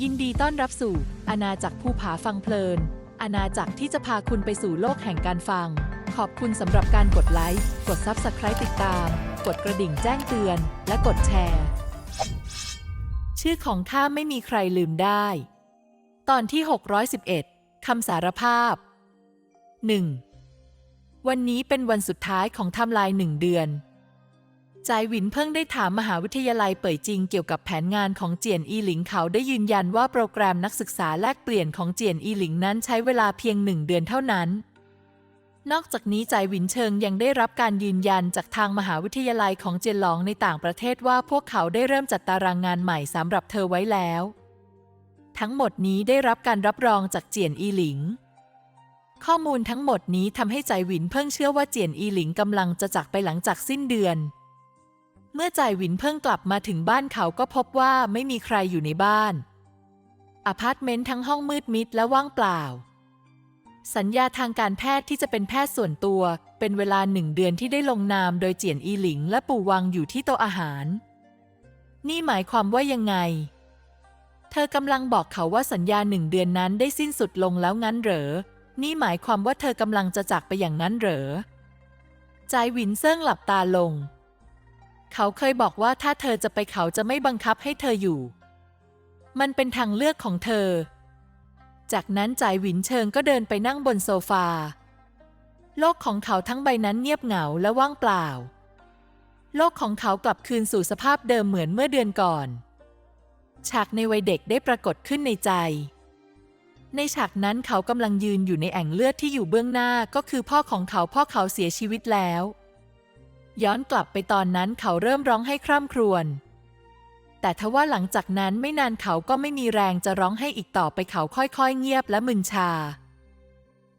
ยินดีต้อนรับสู่อาณาจักรภูผาฟังเพลิน อาณาจักรที่จะพาคุณไปสู่โลกแห่งการฟัง ขอบคุณสำหรับการกดไลค์ กด Subscribe ติดตาม กดกระดิ่งแจ้งเตือน และกดแชร์ ชื่อของข้าไม่มีใครลืมได้ ตอนที่ 611 คำสารภาพ 1. วันนี้เป็นวันสุดท้ายของไทำลายหนึ่งเดือน จายหวินเพิ่งได้ถามมหาวิทยาลัยเป่ยจริงเกี่ยวกับแผนงานของเจียนอีหลิงเขาได้ยืนยันว่าโปรแกรมนักศึกษาแลกเปลี่ยนของเจียนอีหลิงนั้นใช้เวลาเพียงหนึ่งเดือนเท่านั้น นอกจากนี้จายหวินเชิงยังได้รับการยืนยันจากทางมหาวิทยาลัยของเจียนหลองในต่างประเทศว่าพวกเขาได้เริ่มจัดตารางงานใหม่สำหรับเธอไว้แล้ว ทั้งหมดนี้ได้รับการรับรองจากเจียนอีหลิงข้อมูลทั้งหมดนี้ทำให้ใจหวินเพิ่งเชื่อว่าเจียนอีหลิงกำลังจะจากไปหลังจากสิ้นเดือน เมื่อจ่ายหวินเพิ่งกลับมาถึงบ้านเขาก็พบว่าไม่มีใครอยู่ในบ้าน อพาร์ตเมนต์ทั้งห้องมืดมิดและว่างเปล่า สัญญาทางการแพทย์ที่จะเป็นแพทย์ส่วนตัว เป็นเวลาหนึ่งเดือนที่ได้ลงนามโดยเจียนอีหลิงและปู่วังอยู่ที่โต๊ะอาหาร นี่หมายความว่ายังไง เธอกำลังบอกเขาว่าสัญญาหนึ่งเดือนนั้นได้สิ้นสุดลงแล้วงั้นเหรอ นี่หมายความว่าเธอกำลังจะจากไปอย่างนั้นเหรอใจายหวินเซิ่งหลับตาลง เขาเคยบอกว่าถ้าเธอจะไปเขาจะไม่บังคับให้เธออยู่ มันเป็นทางเลือกของเธอ จากนั้นจ่ายหวินเชิงก็เดินไปนั่งบนโซฟา โลกของเขาทั้งใบนั้นเงียบเหงาและว่างเปล่า โลกของเขากลับคืนสู่สภาพเดิมเหมือนเมื่อเดือนก่อน ฉากในวัยเด็กได้ปรากฏขึ้นในใจ ในฉากนั้นเขากำลังยืนอยู่ในแอ่งเลือดที่อยู่เบื้องหน้าก็คือพ่อของเขาพ่อเขาเสียชีวิตแล้ว ย้อนกลับไปตอนนั้นเขาเริ่มร้องให้คร่ำครวญ แต่ทว่าหลังจากนั้นไม่นานเขาก็ไม่มีแรงจะร้องให้อีกต่อไปเขาค่อยๆ เงียบและมึนชา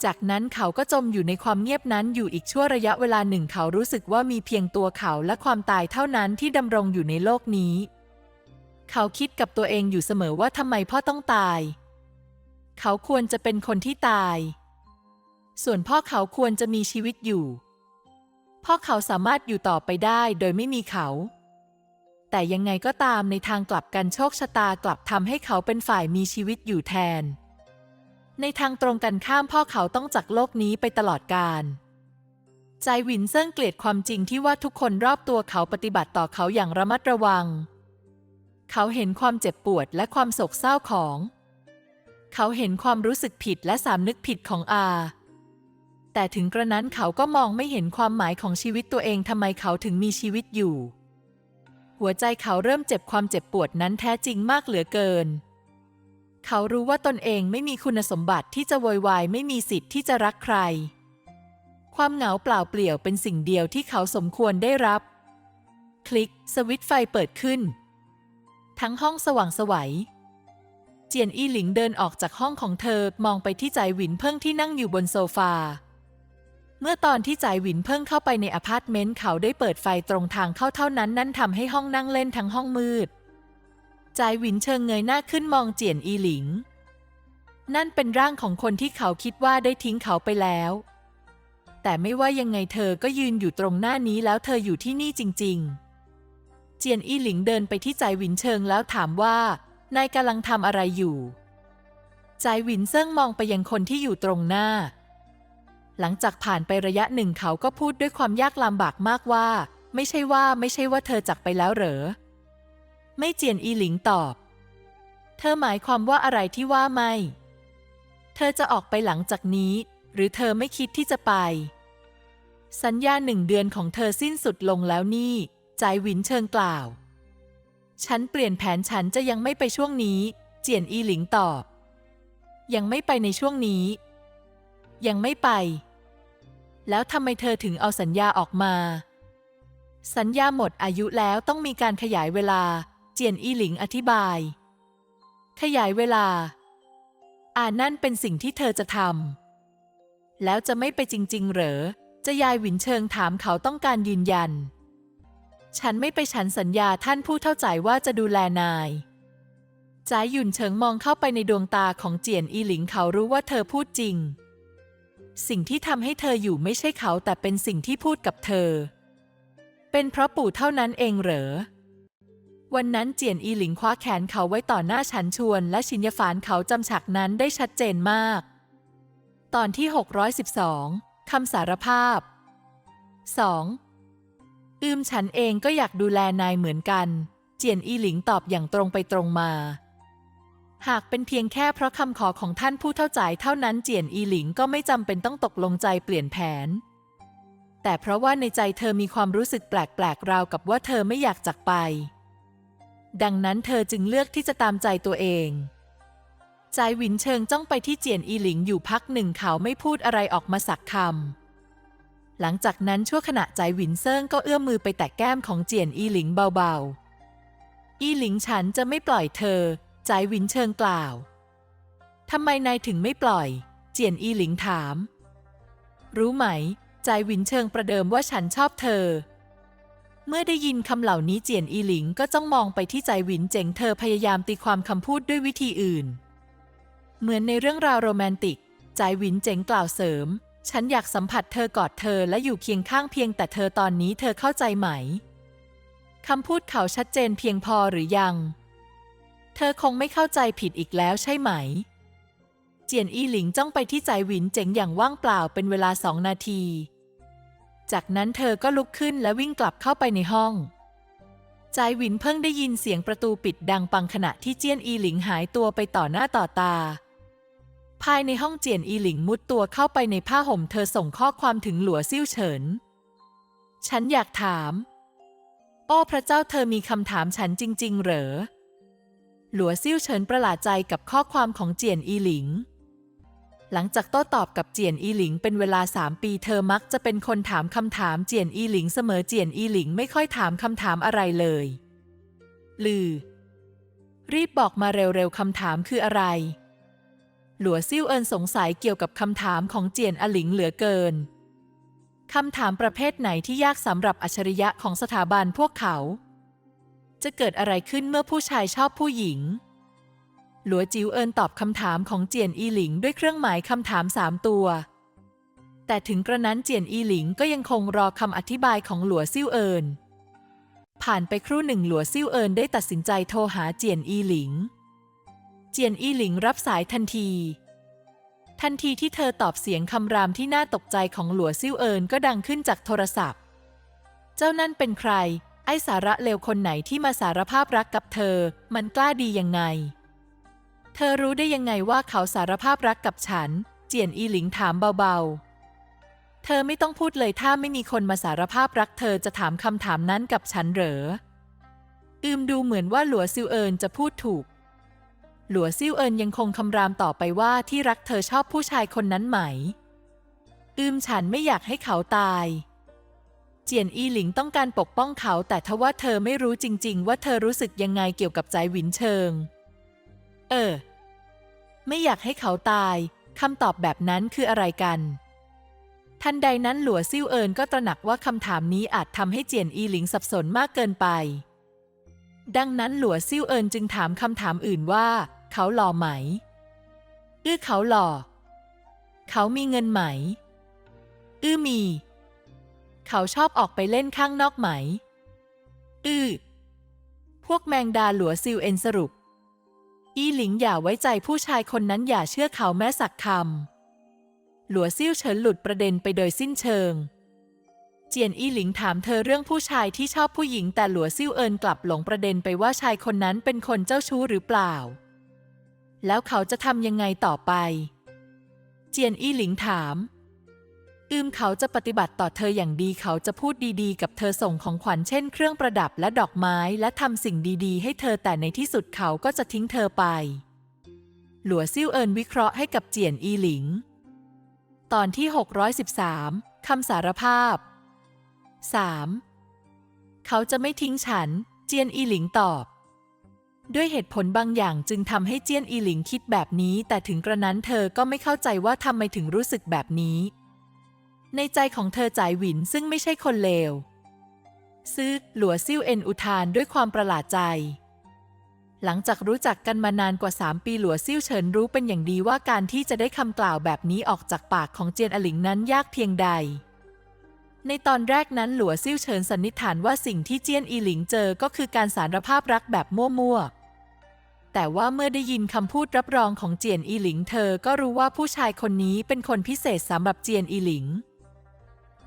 จากนั้นเขาก็จมอยู่ในความเงียบนั้นอยู่อีกชั่วระยะเวลาหนึ่งเขารู้สึกว่ามีเพียงตัวเขาและความตายเท่านั้นที่ดำรงอยู่ในโลกนี้ เขาคิดกับตัวเองอยู่เสมอว่าทำไมพ่อต้องตาย เขาควรจะเป็นคนที่ตาย ส่วนพ่อเขาควรจะมีชีวิตอยู่ พ่อเขาสามารถอยู่ต่อไปได้โดยไม่มีเขา แต่ยังไงก็ตามในทางกลับกันโชคชะตากลับทำให้เขาเป็นฝ่ายมีชีวิตอยู่แทน ในทางตรงกันข้ามพ่อเขาต้องจากโลกนี้ไปตลอดกาลใจหวินเซิ่งเกลียดความจริงที่ว่าทุกคนรอบตัวเขาปฏิบัติต่อเขาอย่างระมัดระวัง เขาเห็นความเจ็บปวดและความโศกเศร้าของ เขาเห็นความรู้สึกผิดและสำนึกผิดของอา แต่ถึงกระนั้นเขาก็มองไม่เห็นความหมายของชีวิตตัวเองทำไมเขาถึงมีชีวิตอยู่ หัวใจเขาเริ่มเจ็บความเจ็บปวดนั้นแท้จริงมากเหลือเกิน เขารู้ว่าตนเองไม่มีคุณสมบัติที่จะโวยวายไม่มีสิทธิ์ที่จะรักใคร ความเหงาเปล่าเปลี่ยวเป็นสิ่งเดียวที่เขาสมควรได้รับ คลิกสวิตไฟเปิดขึ้น ทั้งห้องสว่างสวัยเจียนอี้หลิงเดินออกจากห้องของเธอมองไปที่ใจหวินเพิ่งที่นั่งอยู่บนโซฟา เมื่อตอนที่จ่ายหวินเพิ่งเข้าไปในอพาร์ตเมนต์เขาได้เปิดไฟตรงทางเข้าเท่านั้นนั่นทำให้ห้องนั่งเล่นทั้งห้องมืดจ่ายหวินเชิงเงยหน้าขึ้นมองเจียนอีหลิง นั่นเป็นร่างของคนที่เขาคิดว่าได้ทิ้งเขาไปแล้ว แต่ไม่ว่ายังไงเธอก็ยืนอยู่ตรงหน้านี้แล้วเธออยู่ที่นี่จริง ๆ เจียนอีหลิงเดินไปที่จ่ายหวินเชิงแล้วถามว่านายกำลังทำอะไรอยู่จ่ายหวินเซิ่งมองไปยังคนที่อยู่ตรงหน้า หลังจากผ่านไประยะหนึ่งเขาก็พูดด้วยความยากลำบากมากว่า ไม่ใช่ว่าไม่ใช่ว่าเธอจากไปแล้วเหรอ ไม่เจียนอีหลิงตอบ เธอหมายความว่าอะไรที่ว่าไม่ เธอจะออกไปหลังจากนี้ หรือเธอไม่คิดที่จะไป สัญญาหนึ่งเดือนของเธอสิ้นสุดลงแล้วนี่ใจายหวินเชิงกล่าว ฉันเปลี่ยนแผนฉันจะยังไม่ไปช่วงนี้ เจียนอีหลิงตอบ ยังไม่ไปในช่วงนี้ ยังไม่ไป แล้วทำไมเธอถึงเอาสัญญาออกมา สัญญาหมดอายุแล้วต้องมีการขยายเวลา เจียนอีหลิงอธิบาย ขยายเวลา อ่านั่นเป็นสิ่งที่เธอจะทำแล้วจะไม่ไปจริง ๆ เหรอ จะยายหวินเชิงถามเขาต้องการยืนยัน ฉันไม่ไปฉันสัญญาท่านผู้เท่าใจว่าจะดูแลนายจ้ายหยุนเฉิงมองเข้าไปในดวงตาของเจียนอีหลิงเขารู้ว่าเธอพูดจริง สิ่งที่ทำให้เธออยู่ไม่ใช่เขาแต่เป็นสิ่งที่พูดกับเธอ เป็นเพราะปู่เท่านั้นเองเหรอ วันนั้นเจียนอีหลิงคว้าแขนเขาไว้ต่อหน้าฉันชวน และชินยฝานเขาจำฉากนั้นได้ชัดเจนมาก ตอนที่ 612คำสารภาพ 2. อืมฉันเองก็อยากดูแลนายเหมือนกัน เจียนอีหลิงตอบอย่างตรงไปตรงมา หากเป็นเพียงแค่เพราะคำขอของท่านผู้เท่าใจเท่านั้นเจียนอีหลิงก็ไม่จำเป็นต้องตกลงใจเปลี่ยนแผน แต่เพราะว่าในใจเธอมีความรู้สึกแปลกๆราวกับว่าเธอไม่อยากจากไป ดังนั้นเธอจึงเลือกที่จะตามใจตัวเองใจหวินเชิงจ้องไปที่เจียนอีหลิงอยู่พักหนึ่งเขาไม่พูดอะไรออกมาสักคำ หลังจากนั้นชั่วขณะใจหวินเซิงก็เอื้อมมือไปแตะแก้มของเจียนอีหลิงเบาๆ อีหลิงฉันจะไม่ปล่อยเธอ ใจหวินเชิงกล่าว ทำไมนายถึงไม่ปล่อย เจียนอีหลิงถาม รู้ไหมใจหวินเชิงประเดิมว่าฉันชอบเธอ เมื่อได้ยินคำเหล่านี้เจียนอีหลิงก็จ้องมองไปที่ใจหวินเจ๋งเธอพยายามตีความคำพูดด้วยวิธีอื่น เหมือนในเรื่องราวโรแมนติกใจหวินเจ๋งกล่าวเสริม ฉันอยากสัมผัสเธอกอดเธอและอยู่เคียงข้างเพียงแต่เธอตอนนี้เธอเข้าใจไหม คำพูดเขาชัดเจนเพียงพอหรือยัง เธอคงไม่เข้าใจผิดอีกแล้วใช่ไหม เจียนอีหลิงจ้องไปที่ใจหวินเจ๋งอย่างว่างเปล่าเป็นเวลาสองนาที จากนั้นเธอก็ลุกขึ้นและวิ่งกลับเข้าไปในห้องใจหวินเพิ่งได้ยินเสียงประตูปิดดังปังขณะที่เจียนอีหลิงหายตัวไปต่อหน้าต่อตา ภายในห้องเจียนอีหลิงมุดตัวเข้าไปในผ้าห่มเธอส่งข้อความถึงหลัวซิ่วเฉิน ฉันอยากถาม โอ้พระเจ้าเธอมีคำถามฉันจริง ๆ เหรอ หลัวซิ่วเฉินประหลาดใจกับข้อความของเจียนอีหลิง หลังจากโต้ตอบกับเจียนอีหลิงเป็นเวลาสามปีเธอมักจะเป็นคนถามคำถามเจียนอีหลิงเสมอเจียนอีหลิงไม่ค่อยถามคำถามอะไรเลย ลือ รีบบอกมาเร็วๆคำถามคืออะไร หลัวซิ่วเอินสงสัยเกี่ยวกับคำถามของเจียนอหลิงเหลือเกินคำถามประเภทไหนที่ยากสำหรับอัจฉริยะของสถาบันพวกเขา จะเกิดอะไรขึ้นเมื่อผู้ชายชอบผู้หญิง หลัวจิวเอินตอบคำถามของเจียนอีหลิงด้วยเครื่องหมายคำถามสามตัว แต่ถึงกระนั้นเจียนอีหลิงก็ยังคงรอคำอธิบายของหลัวซิ่วเอินผ่านไปครู่หนึ่งหลัวซิ่วเอินได้ตัดสินใจโทรหาเจียนอีหลิง เจียนอีหลิงรับสายทันที ทันทีที่เธอตอบเสียงคำรามที่น่าตกใจของหลัวซิ่วเอินก็ดังขึ้นจากโทรศัพท์ เจ้านั่นเป็นใคร ไอ้สาระเลวคนไหนที่มาสารภาพรักกับเธอ มันกล้าดียังไง เธอรู้ได้ยังไงว่าเขาสารภาพรักกับฉัน เจียนอีหลิงถามเบาๆ เธอไม่ต้องพูดเลยถ้าไม่มีคนมาสารภาพรักเธอจะถามคำถามนั้นกับฉันเหรอ อืมดูเหมือนว่าหลัวซิวเอินจะพูดถูก หลัวซิ่วเอินยังคงคำรามต่อไปว่าที่รักเธอชอบผู้ชายคนนั้นไหม อืมฉันไม่อยากให้เขาตาย เจียนอีหลิงต้องการปกป้องเขาแต่ทว่าเธอไม่รู้จริง ๆ ว่าเธอรู้สึกยังไงเกี่ยวกับใจหวินเชิง เออ ไม่อยากให้เขาตายคำตอบแบบนั้นคืออะไรกัน ทันใดนั้นหลัวซิ่วเอินก็ตระหนักว่าคำถามนี้อาจทำให้เจียนอีหลิงสับสนมากเกินไป ดังนั้นหลัวซิ่วเอินจึงถามคำถามอื่นว่า เขาหล่อไหมอื้อเขาหล่อ เขามีเงินไหม อื้อมี เขาชอบออกไปเล่นข้างนอกไหม อือพวกแมงดาหลัวซิวเอ็นสรุป อีหลิงอย่าไว้ใจผู้ชายคนนั้นอย่าเชื่อเขาแม้สักคำ หลัวซิ่วเฉินหลุดประเด็นไปโดยสิ้นเชิง เจียนอีหลิงถามเธอเรื่องผู้ชายที่ชอบผู้หญิงแต่หลัวซิ่วเอินกลับหลงประเด็นไปว่าชายคนนั้นเป็นคนเจ้าชู้หรือเปล่า แล้วเขาจะทำยังไงต่อไป เจียนอีหลิงถาม อืมเขาจะปฏิบัติต่อเธออย่างดีเขาจะพูดดีๆ กับเธอส่งของขวัญเช่นเครื่องประดับและดอกไม้และทำสิ่งดีๆ ให้เธอแต่ในที่สุดเขาก็จะทิ้งเธอไป หลัวซิ่วเอินวิเคราะห์ให้กับเจียนอีหลิง ตอนที่ 613คำสารภาพ 3. เขาจะไม่ทิ้งฉัน เจียนอีหลิงตอบ ด้วยเหตุผลบางอย่างจึงทำให้เจียนอีหลิงคิดแบบนี้ แต่ถึงกระนั้นเธอก็ไม่เข้าใจว่าทำไมถึงรู้สึกแบบนี้ ในใจของเธอจ่ายหวินซึ่งไม่ใช่คนเลว ซึกหลัวซิ่วเอ็นอุทานด้วยความประหลาดใจ หลังจากรู้จักกันมานานกว่า 3 ปีหลัวซิ่วเฉินรู้เป็นอย่างดีว่าการที่จะได้คำกล่าวแบบนี้ออกจากปากของเจียนอหลิงนั้นยากเพียงใด ในตอนแรกนั้นหลัวซิ่วเฉินสันนิษฐานว่าสิ่งที่เจียนอีหลิงเจอก็คือการสารภาพรักแบบมั่วๆแต่ว่าเมื่อได้ยินคำพูดรับรองของเจียนอีหลิงเธอก็รู้ว่าผู้ชายคนนี้เป็นคนพิเศษสำหรับเจียนอีหลิง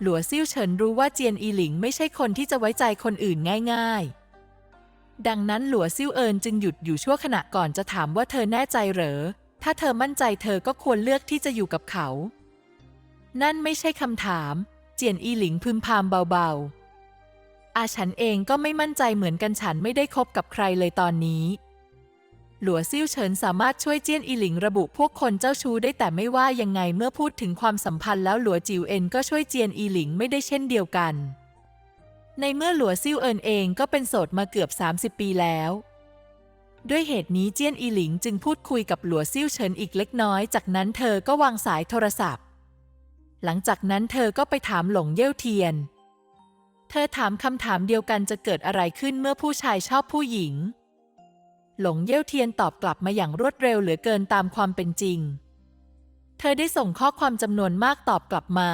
หลัวซิ่วเฉินรู้ว่าเจียนอีหลิงไม่ใช่คนที่จะไว้ใจคนอื่นง่าย ๆ ดังนั้นหลัวซิ่วเอินจึงหยุดอยู่ชั่วขณะก่อนจะถามว่าเธอแน่ใจเหรอ ถ้าเธอมั่นใจเธอก็ควรเลือกที่จะอยู่กับเขา นั่นไม่ใช่คำถาม เจียนอีหลิงพึมพำเบาๆอาฉันเองก็ไม่มั่นใจเหมือนกันฉันไม่ได้คบกับใครเลยตอนนี้ หลัวซิ่วเฉินสามารถช่วยเจี้ยนอีหลิงระบุพวกคนเจ้าชู้ได้แต่ไม่ว่ายังไงเมื่อพูดถึงความสัมพันธ์แล้วหลัวจิวเอ็นก็ช่วยเจียนอีหลิงไม่ได้เช่นเดียวกัน ในเมื่อหลัวซิ่วเอินเองก็เป็นโสดมาเกือบ 30 ปีแล้ว ด้วยเหตุนี้เจี้ยนอีหลิงจึงพูดคุยกับหลัวซิ่วเฉินอีกเล็กน้อย จากนั้นเธอก็วางสายโทรศัพท์ หลังจากนั้นเธอก็ไปถามหลงเย่วเทียน เธอถามคำถามเดียวกันจะเกิดอะไรขึ้นเมื่อผู้ชายชอบผู้หญิง หลงเย่ยวเทียนตอบกลับมาอย่างรวดเร็วเหลือเกินตามความเป็นจริง เธอได้ส่งข้อความจำนวนมากตอบกลับมา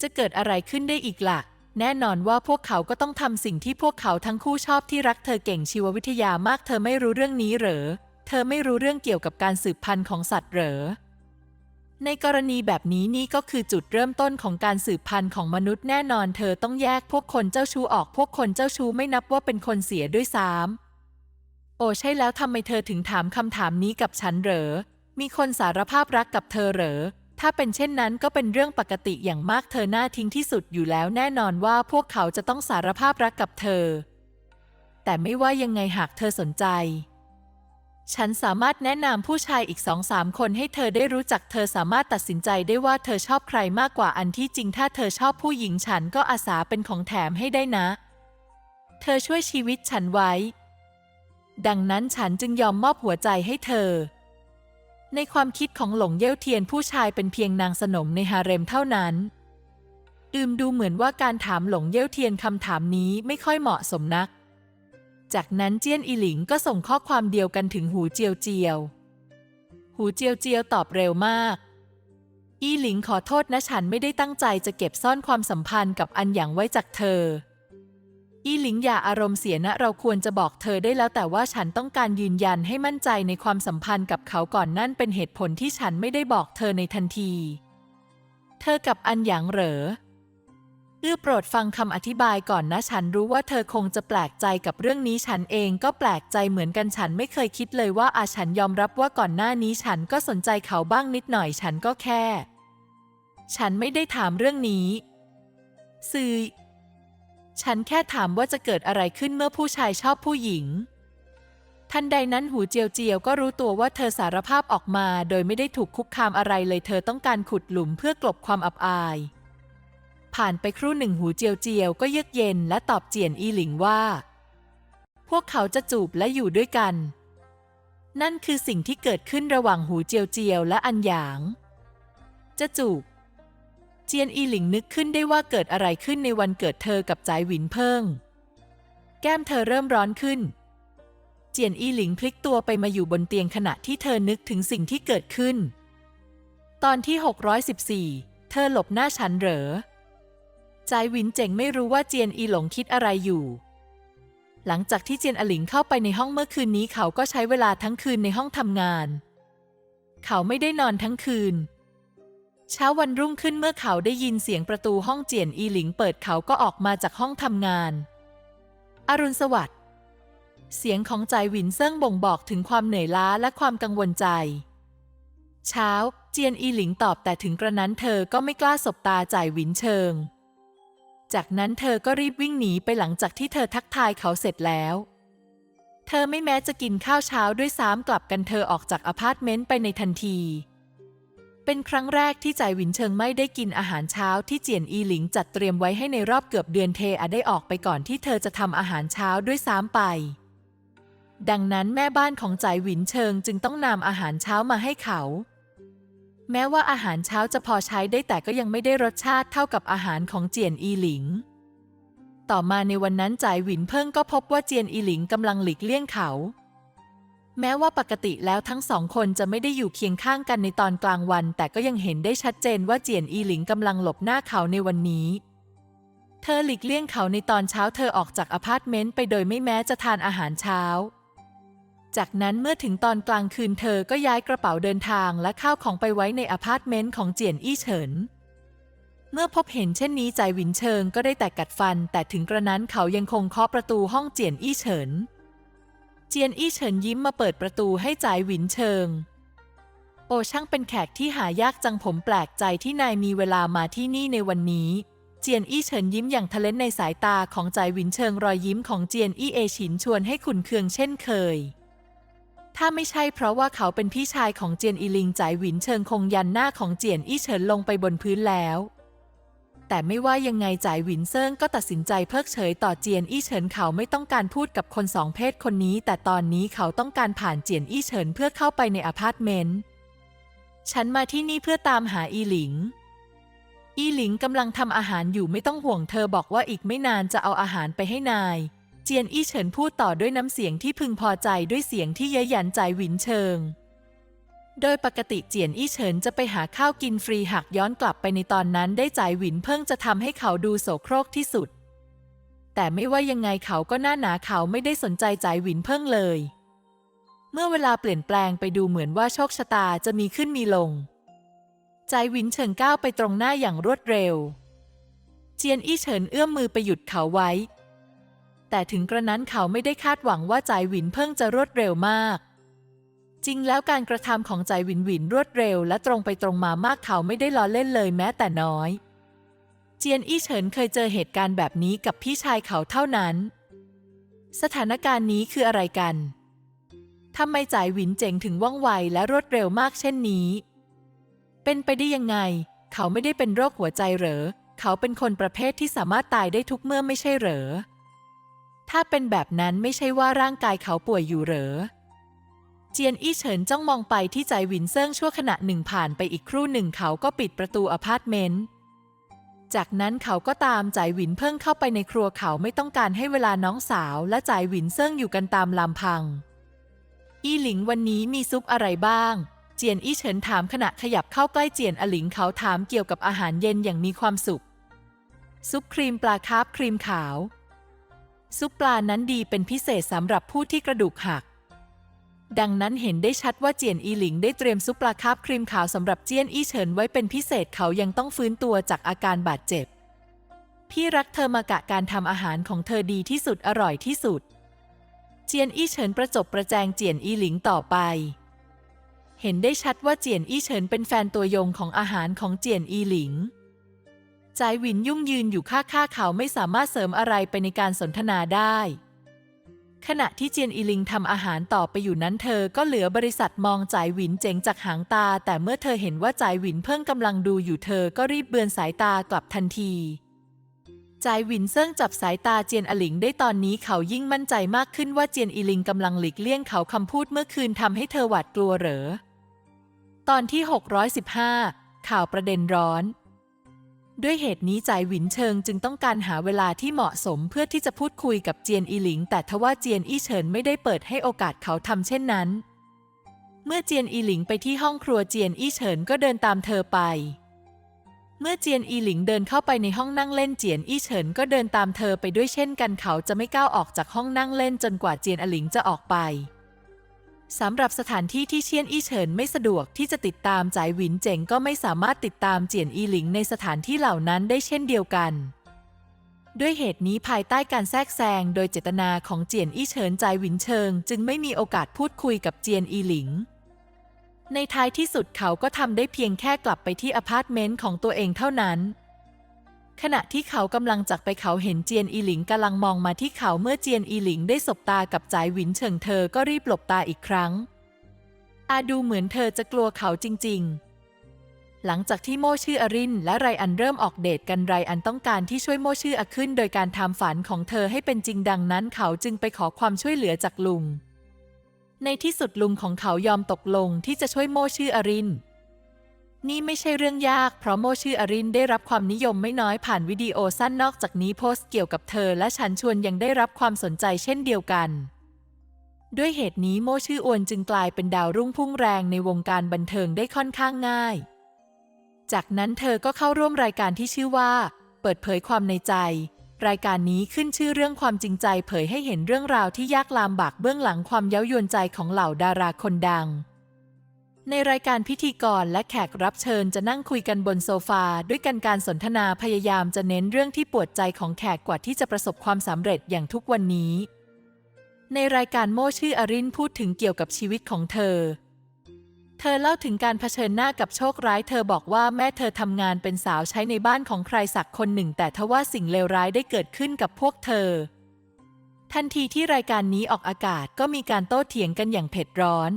จะเกิดอะไรขึ้นได้อีกละ่ะ แน่นอนว่าพวกเขาก็ต้องทำสิ่งที่พวกเขาทั้งคู่ชอบที่รักเธอเก่งชีววิทยามากเธอไม่รู้เรื่องนี้เหรอ เธอไม่รู้เรื่องเกี่ยวกับการสืบพันธุ์ของสัตว์เหรอ ในกรณีแบบนี้นี่ก็คือจุดเริ่มต้นของการสืบพันธุ์ของมนุษย์แน่นอน เธอต้องแยกพวกคนเจ้าชู้ออกพวกคนเจ้าชู้ไม่นับว่าเป็นคนเสียด้วยซ้ำ โอ้ใช่แล้วทำไมเธอถึงถามคำถามนี้กับฉันเหรอ มีคนสารภาพรักกับเธอเหรอ ถ้าเป็นเช่นนั้นก็เป็นเรื่องปกติอย่างมากเธอหน้าทิ้งที่สุดอยู่แล้วแน่นอนว่าพวกเขาจะต้องสารภาพรักกับเธอ แต่ไม่ว่ายังไงหากเธอสนใจ ฉันสามารถแนะนำผู้ชายอีกสองสามคนให้เธอได้รู้จักเธอสามารถตัดสินใจได้ว่าเธอชอบใครมากกว่าอันที่จริงถ้าเธอชอบผู้หญิงฉันก็อาสาเป็นของแถมให้ได้นะ เธอช่วยชีวิตฉันไว้ ดังนั้นฉันจึงยอมมอบหัวใจให้เธอ ในความคิดของหลงเย่วเทียนผู้ชายเป็นเพียงนางสนมในฮาเร็มเท่านั้น อืมดูเหมือนว่าการถามหลงเย่วเทียนคำถามนี้ไม่ค่อยเหมาะสมนัก จากนั้นเจี้ยนอีหลิงก็ส่งข้อความเดียวกันถึงหูเจียวเจียว หูเจียวเจียวตอบเร็วมาก อีหลิงขอโทษนะฉันไม่ได้ตั้งใจจะเก็บซ่อนความสัมพันธ์กับอันหยางไว้จากเธอ อีหลิงอย่าอารมณ์เสียนะ เราควรจะบอกเธอได้แล้วแต่ว่าฉันต้องการยืนยันให้มั่นใจในความสัมพันธ์กับเขาก่อนนั่นเป็นเหตุผลที่ฉันไม่ได้บอกเธอในทันที เธอกับอันหยางเหรอเอื้อโปรดฟังคำอธิบายก่อนนะ ฉันรู้ว่าเธอคงจะแปลกใจกับเรื่องนี้ฉันเองก็แปลกใจเหมือนกันฉันไม่เคยคิดเลยว่าอาฉันยอมรับว่าก่อนหน้านี้ฉันก็สนใจเขาบ้างนิดหน่อยฉันก็แค่ ฉันไม่ได้ถามเรื่องนี้สื่อ ฉันแค่ถามว่าจะเกิดอะไรขึ้นเมื่อผู้ชายชอบผู้หญิง ทันใดนั้นหูเจียวเจียวก็รู้ตัวว่าเธอสารภาพออกมาโดยไม่ได้ถูกคุกคามอะไรเลยเธอต้องการขุดหลุมเพื่อกลบความอับอาย ผ่านไปครู่หนึ่งหูเจียวเจียวก็เยือกเย็นและตอบเจียนอีหลิงว่า พวกเขาจะจูบและอยู่ด้วยกัน นั่นคือสิ่งที่เกิดขึ้นระหว่างหูเจียวเจียวและอันหยาง จะจูบ เจียนอีหลิงนึกขึ้นได้ว่าเกิดอะไรขึ้นในวันเกิดเธอกับจายหวินเพิงแก้มเธอเริ่มร้อนขึ้น เจียนอีหลิงพลิกตัวไปมาอยู่บนเตียงขณะที่เธอนึกถึงสิ่งที่เกิดขึ้น ตอนที่ 614 เธอหลบหน้าฉันเหรอจายหวินเจ๋งไม่รู้ว่าเจียนอีหลงคิดอะไรอยู่ หลังจากที่เจียนอหลิงเข้าไปในห้องเมื่อคืนนี้เขาก็ใช้เวลาทั้งคืนในห้องทำงาน เขาไม่ได้นอนทั้งคืน เช้าวันรุ่งขึ้นเมื่อเขาได้ยินเสียงประตูห้องเจียนอีหลิงเปิดเขาก็ออกมาจากห้องทำงาน อรุณสวัสดิ์เสียงของใจายหวินเซิ่งบ่งบอกถึงความเหนื่อยล้าและความกังวลใจ เช้า เจียนอีหลิงตอบแต่ถึงกระนั้นเธอก็ไม่กล้าสบตาจ่ายหวินเชิง จากนั้นเธอก็รีบวิ่งหนีไปหลังจากที่เธอทักทายเขาเสร็จแล้ว เธอไม่แม้จะกินข้าวเช้าด้วยซ้ำกลับกันเธอออกจากอพาร์ตเมนต์ไปในทันที เป็นครั้งแรกที่จ่ายหวินเชิงไม่ได้กินอาหารเช้าที่เจียนอีหลิงจัดเตรียมไว้ให้ในรอบเกือบเดือนเทอาได้ออกไปก่อนที่เธอจะทำอาหารเช้าด้วยซ้ำไป ดังนั้นแม่บ้านของจ่ายหวินเชิงจึงต้องนำอาหารเช้ามาให้เขา แม้ว่าอาหารเช้าจะพอใช้ได้แต่ก็ยังไม่ได้รสชาติเท่ากับอาหารของเจียนอีหลิง ต่อมาในวันนั้นจ่ายหวินเพิ่งก็พบว่าเจียนอีหลิงกำลังหลีกเลี่ยงเขา แม้ว่าปกติแล้วทั้งสองคนจะไม่ได้อยู่เคียงข้างกันในตอนกลางวัน แต่ก็ยังเห็นได้ชัดเจนว่าเจียนอีหลิงกำลังหลบหน้าเขาในวันนี้ เธอหลีกเลี่ยงเขาในตอนเช้าเธอออกจากอพาร์ตเมนต์ไปโดยไม่แม้จะทานอาหารเช้า จากนั้นเมื่อถึงตอนกลางคืนเธอก็ย้ายกระเป๋าเดินทางและข้าวของไปไว้ในอพาร์ตเมนต์ของเจียนอี้เฉินเมื่อพบเห็นเช่นนี้ใจายหวินเชิงก็ได้แต่กัดฟัน แต่ถึงกระนั้นเขายังคงเคาะประตูห้องเจียนอี้เฉิน เจียนอี้เฉินยิ้มมาเปิดประตูให้จ่ายหวินเชิง โอช่างเป็นแขกที่หายากจังผมแปลกใจที่นายมีเวลามาที่นี่ในวันนี้ เจียนอี้เฉินยิ้มอย่างทะเลนในสายตาของจ่ายหวินเชิงรอยยิ้มของเจียนอี้เอฉินชวนให้ขุนเคืองเช่นเคย ถ้าไม่ใช่เพราะว่าเขาเป็นพี่ชายของเจียนอีลิงจ่ายหวินเชิงคงยันหน้าของเจียนอี้เฉินลงไปบนพื้นแล้ว แต่ไม่ว่ายังไงจ่ายหวินเซิงก็ตัดสินใจเพิกเฉยต่อเจียนอี้เฉินเขาไม่ต้องการพูดกับคนสองเพศคนนี้ แต่ตอนนี้เขาต้องการผ่านเจียนอี้เฉินเพื่อเข้าไปในอพาร์ตเมนต์ ฉันมาที่นี่เพื่อตามหาอีหลิง อีหลิงกำลังทำอาหารอยู่ไม่ต้องห่วงเธอบอกว่าอีกไม่นานจะเอาอาหารไปให้นาย เจียนอี้เฉินพูดต่อด้วยน้ำเสียงที่พึงพอใจด้วยเสียงที่เย้ยหยันใจหวินเชิง โดยปกติเจียนอี้เฉินจะไปหาข้าวกินฟรีหากย้อนกลับไปในตอนนั้นได้จ่ายหวินเพิ่งจะทำให้เขาดูโสโครกที่สุด แต่ไม่ว่ายังไงเขาก็หน้าหนาเขาไม่ได้สนใจจ่ายหวินเพิ่งเลย เมื่อเวลาเปลี่ยนแปลงไปดูเหมือนว่าโชคชะตาจะมีขึ้นมีลงใจหวินเฉินก้าวไปตรงหน้าอย่างรวดเร็ว เจียนอี้เฉินเอื้อมมือไปหยุดเขาไว้ แต่ถึงกระนั้นเขาไม่ได้คาดหวังว่าใจหวินเพิ่งจะรวดเร็วมาก จริงแล้วการกระทำของใจวินวินรวดเร็วและตรงไปตรงมามากเขาไม่ได้ล้อเล่นเลยแม้แต่น้อย เจียนอี้เฉินเคยเจอเหตุการณ์แบบนี้กับพี่ชายเขาเท่านั้น สถานการณ์นี้คืออะไรกันทำไมจ่ายหวินเจ๋งถึงว่องไวและรวดเร็วมากเช่นนี้ เป็นไปได้ยังไง เขาไม่ได้เป็นโรคหัวใจเหรอ เขาเป็นคนประเภทที่สามารถตายได้ทุกเมื่อไม่ใช่เหรอ ถ้าเป็นแบบนั้นไม่ใช่ว่าร่างกายเขาป่วยอยู่เหรอ เจียนอี้เฉินจ้องมองไปที่ใจหวินเซิงชั่วขณะหนึ่งผ่านไปอีกครู่หนึ่งเขาก็ปิดประตูอพาร์ตเมนต์จากนั้นเขาก็ตามจ่ายหวินเพิ่งเข้าไปในครัวเขาไม่ต้องการให้เวลาน้องสาวและจ่ายหวินเซิงอยู่กันตามลำพัง อี้หลิงวันนี้มีซุปอะไรบ้าง เจียนอี้เฉินถามขณะขยับเข้าใกล้เจียนอหลิงเขาถามเกี่ยวกับอาหารเย็นอย่างมีความสุข ซุปครีมปลาคาร์ฟครีมขาว ซุปปลานั้นดีเป็นพิเศษสำหรับผู้ที่กระดูกหัก ดังนั้นเห็นได้ชัดว่าเจียนอีหลิงได้เตรียมซุปปลาคาร์ฟครีมขาวสำหรับเจียนอี้เฉินไว้เป็นพิเศษเขายังต้องฟื้นตัวจากอาการบาดเจ็บ พี่รักเธอมากะการทำอาหารของเธอดีที่สุดอร่อยที่สุด เจียนอี้เฉินประจบประแจงเจียนอีหลิงต่อไป เห็นได้ชัดว่าเจียนอี้เฉินเป็นแฟนตัวยงของอาหารของเจียนอีหลิงจายหวินยุ่งยืนอยู่ข้าๆเขาไม่สามารถเสริมอะไรไปในการสนทนาได้ ขณะที่เจียนอีลิงทำอาหารต่อไปอยู่นั้นเธอก็เหลือบริษัทมองจ่ายหวินเจ๋งจากหางตา แต่เมื่อเธอเห็นว่าจ่ายหวินเพิ่งกำลังดูอยู่เธอก็รีบเบือนสายตากลับทันทีจ่ายหวินเซิ่งจับสายตาเจียนอหลิงได้ตอนนี้เขายิ่งมั่นใจมากขึ้นว่าเจียนอีลิงกำลังหลีกเลี่ยงเขาคำพูดเมื่อคืนทำให้เธอหวาดกลัวเหรอ ตอนที่ 615 ข่าวประเด็นร้อน ด้วยเหตุนี้จ่ายหวินเชิงจึงต้องการหาเวลาที่เหมาะสมเพื่อที่จะพูดคุยกับเจียนอีหลิง แต่ทว่าเจียนอี้เฉินไม่ได้เปิดให้โอกาสเขาทำเช่นนั้น เมื่อเจียนอีหลิงไปที่ห้องครัวเจียนอี้เฉินก็เดินตามเธอไป เมื่อเจียนอีหลิงเดินเข้าไปในห้องนั่งเล่นเจียนอี้เฉินก็เดินตามเธอไปด้วยเช่นกันเขาจะไม่ก้าวออกจากห้องนั่งเล่นจนกว่าเจียนอหลิงจะออกไป สำหรับสถานที่ที่เชียนอี้เฉินไม่สะดวกที่จะติดตามจ่ายหวินเจ๋งก็ไม่สามารถติดตามเจียนอีหลิงในสถานที่เหล่านั้นได้เช่นเดียวกัน ด้วยเหตุนี้ภายใต้การแทรกแซงโดยเจตนาของเจียนอี้เฉินใจายหวินเชิง จึงไม่มีโอกาสพูดคุยกับเจียนอีหลิง ในท้ายที่สุดเขาก็ทำได้เพียงแค่กลับไปที่อพาร์ตเมนต์ของตัวเองเท่านั้น ขณะที่เขากำลังจากไปเขาเห็นเจียนอีหลิงกำลังมองมาที่เขาเมื่อเจียนอีหลิงได้สบตากับจ่ายหวินเฉิงเธอก็รีบหลบตาอีกครั้ง อาดูเหมือนเธอจะกลัวเขาจริง ๆ หลังจากที่โมชื่ออรินและไรอันเริ่มออกเดทกันไรอันต้องการที่ช่วยโมชื่ออขึ้น โดยการทำฝันของเธอให้เป็นจริงดังนั้น เขาจึงไปขอความช่วยเหลือจากลุง ในที่สุดลุงของเขายอมตกลงที่จะช่วยโมชื่ออริน นี่ไม่ใช่เรื่องยาก เพราะโมชื่ออรินได้รับความนิยมไม่น้อยผ่านวิดีโอสั้นนอกจากนี้โพสต์เกี่ยวกับเธอและฉันชวนยังได้รับความสนใจเช่นเดียวกัน ด้วยเหตุนี้โมชื่ออวนจึงกลายเป็นดาวรุ่งพุ่งแรงในวงการบันเทิงได้ค่อนข้างง่าย จากนั้นเธอก็เข้าร่วมรายการที่ชื่อว่า เปิดเผยความในใจ รายการนี้ขึ้นชื่อเรื่องความจริงใจเผยให้เห็นเรื่องราวที่ยากลำบากเบื้องหลังความเย้ายวนใจของเหล่าดาราคนดัง ในรายการพิธีกรและแขกรับเชิญจะนั่งคุยกันบนโซฟา ด้วยกันการสนทนาพยายามจะเน้นเรื่องที่ปวดใจของแขกกว่าที่จะประสบความสำเร็จอย่างทุกวันนี้ ในรายการโม่ชื่ออรินพูดถึงเกี่ยวกับชีวิตของเธอ เธอเล่าถึงการเผชิญหน้ากับโชคร้าย เธอบอกว่าแม่เธอทำงานเป็นสาวใช้ในบ้านของใครสักคนหนึ่ง แต่ทว่าสิ่งเลวร้ายได้เกิดขึ้นกับพวกเธอ ทันทีที่รายการนี้ออกอากาศก็มีการโต้เถียงกันอย่างเผ็ดร้อน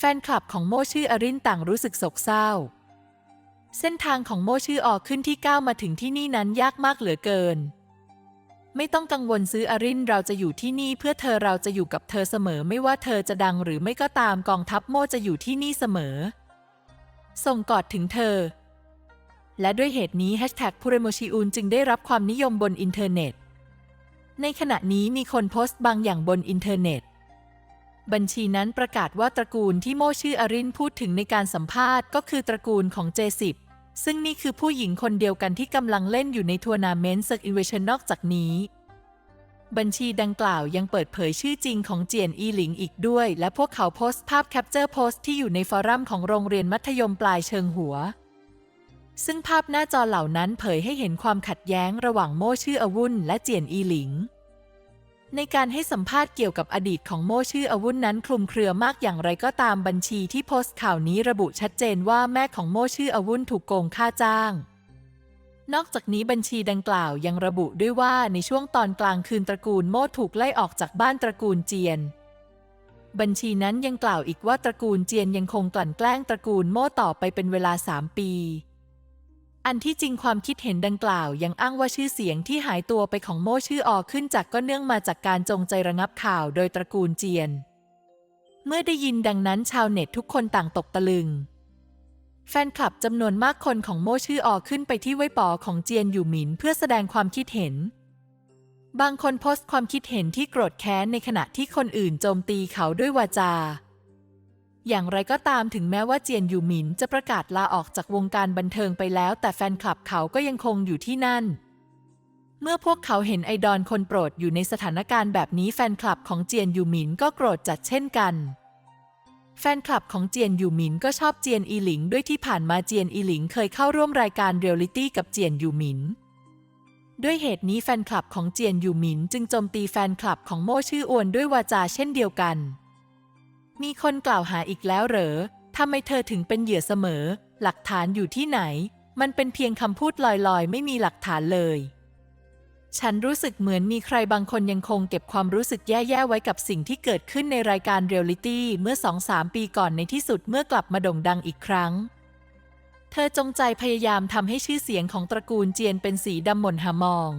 แฟนคลับของโมชื่ออรินต่างรู้สึกโศกเศร้า เส้นทางของโมชื่อออกขึ้นที่ก้าวมาถึงที่นี่นั้นยากมากเหลือเกิน ไม่ต้องกังวลซื้ออรินเราจะอยู่ที่นี่เพื่อเธอเราจะอยู่กับเธอเสมอไม่ว่าเธอจะดังหรือไม่ก็ตามกองทัพโมจะอยู่ที่นี่เสมอ ส่งกอดถึงเธอ และด้วยเหตุนี้แฮชแท็กพูเรโมชิอุนจึงได้รับความนิยมบนอินเทอร์เน็ต ในขณะนี้มีคนโพสต์บางอย่างบนอินเทอร์เน็ต บัญชีนั้นประกาศว่าตระกูลที่โมชื่ออรินพูดถึงในการสัมภาษณ์ก็คือตระกูลของเจสิบซึ่งนี่คือผู้หญิงคนเดียวกันที่กำลังเล่นอยู่ในทัวร์นาเมนต์เซอร์อิเวชันนอกจากนี้ บัญชีดังกล่าวยังเปิดเผยชื่อจริงของเจียนอีหลิงอีกด้วย และพวกเขาโพสต์ภาพแคปเจอร์โพสต์ที่อยู่ในฟอรัมของโรงเรียนมัธยมปลายเชิงหัว ซึ่งภาพหน้าจอเหล่านั้นเผยให้เห็นความขัดแย้งระหว่างโม่ชื่ออวุนและเจียนอีหลิง ในการให้สัมภาษณ์เกี่ยวกับอดีตของโม่ชื่ออาวุธนั้นคลุมเครือมากอย่างไรก็ตามบัญชีที่โพสต์ข่าวนี้ระบุชัดเจนว่าแม่ของโม่ชื่ออาวุธถูกโกงค่าจ้าง นอกจากนี้บัญชีดังกล่าวยังระบุด้วยว่าในช่วงตอนกลางคืนตระกูลโม่ถูกไล่ออกจากบ้านตระกูลเจียน บัญชีนั้นยังกล่าวอีกว่าตระกูลเจียนยังคงกลั่นแกล้งตระกูลโม่ต่อไปเป็นเวลา 3 ปี อันที่จริงความคิดเห็นดังกล่าวยังอ้างว่าชื่อเสียงที่หายตัวไปของโม่ชื่ออขึ้นจากก็เนื่องมาจากการจงใจระงับข่าวโดยตระกูลเจียน เมื่อได้ยินดังนั้นชาวเน็ตทุกคนต่างตกตะลึง แฟนคลับจำนวนมากคนของโม่ชื่ออขึ้นไปที่ไว้ปอของเจียนอยู่หมินเพื่อแสดงความคิดเห็น บางคนโพสต์ความคิดเห็นที่โกรธแค้นในขณะที่คนอื่นโจมตีเขาด้วยวาจา อย่างไรก็ตามถึงแม้ว่าเจียนยูหมินจะประกาศลาออกจากวงการบันเทิงไปแล้ว แต่แฟนคลับเขาก็ยังคงอยู่ที่นั่น เมื่อพวกเขาเห็นไอดอลคนโปรดอยู่ในสถานการณ์แบบนี้แฟนคลับของเจียนยูหมินก็โกรธจัดเช่นกัน แฟนคลับของเจียนยูหมินก็ชอบเจียนอีหลิง ด้วยที่ผ่านมาเจียนอีหลิงเคยเข้าร่วมรายการเรียลลิตี้กับเจียนยูหมินด้วยเหตุนี้แฟนคลับของเจียนยูหมินจึงโจมตีแฟนคลับของโม่ชื่ออวนด้วยวาจาเช่นเดียวกัน มีคนกล่าวหาอีกแล้วเหรอทำไมเธอถึงเป็นเหยื่อเสมอ หลักฐานอยู่ที่ไหน มันเป็นเพียงคำพูดลอยๆ ไม่มีหลักฐานเลย ฉันรู้สึกเหมือนมีใครบางคนยังคงเก็บความรู้สึกแย่ๆไว้กับสิ่งที่เกิดขึ้นในรายการเรียลลิตี้เมื่อ2-3ปีก่อนในที่สุดเมื่อกลับมาโด่งดังอีกครั้ง เธอจงใจพยายามทำให้ชื่อเสียงของตระกูลเจียนเป็นสีดำหม่นหามอง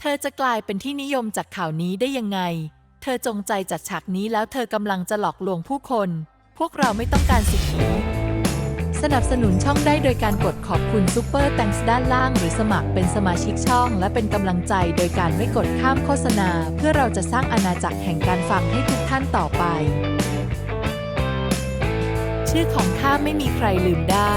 เธอจะกลายเป็นที่นิยมจากข่าวนี้ได้ยังไง เธอจงใจจัดฉากนี้แล้วเธอกำลังจะหลอกลวงผู้คน พวกเราไม่ต้องการสิ่งนี้สนับสนุนช่องได้โดยการกดขอบคุณซูเปอร์แตงส์ด้านล่าง หรือสมัครเป็นสมาชิกช่อง และเป็นกำลังใจโดยการไม่กดข้ามโฆษณา เพื่อเราจะสร้างอาณาจักรแห่งการฟังให้ทุกท่านต่อไป ชื่อของข้าไม่มีใครลืมได้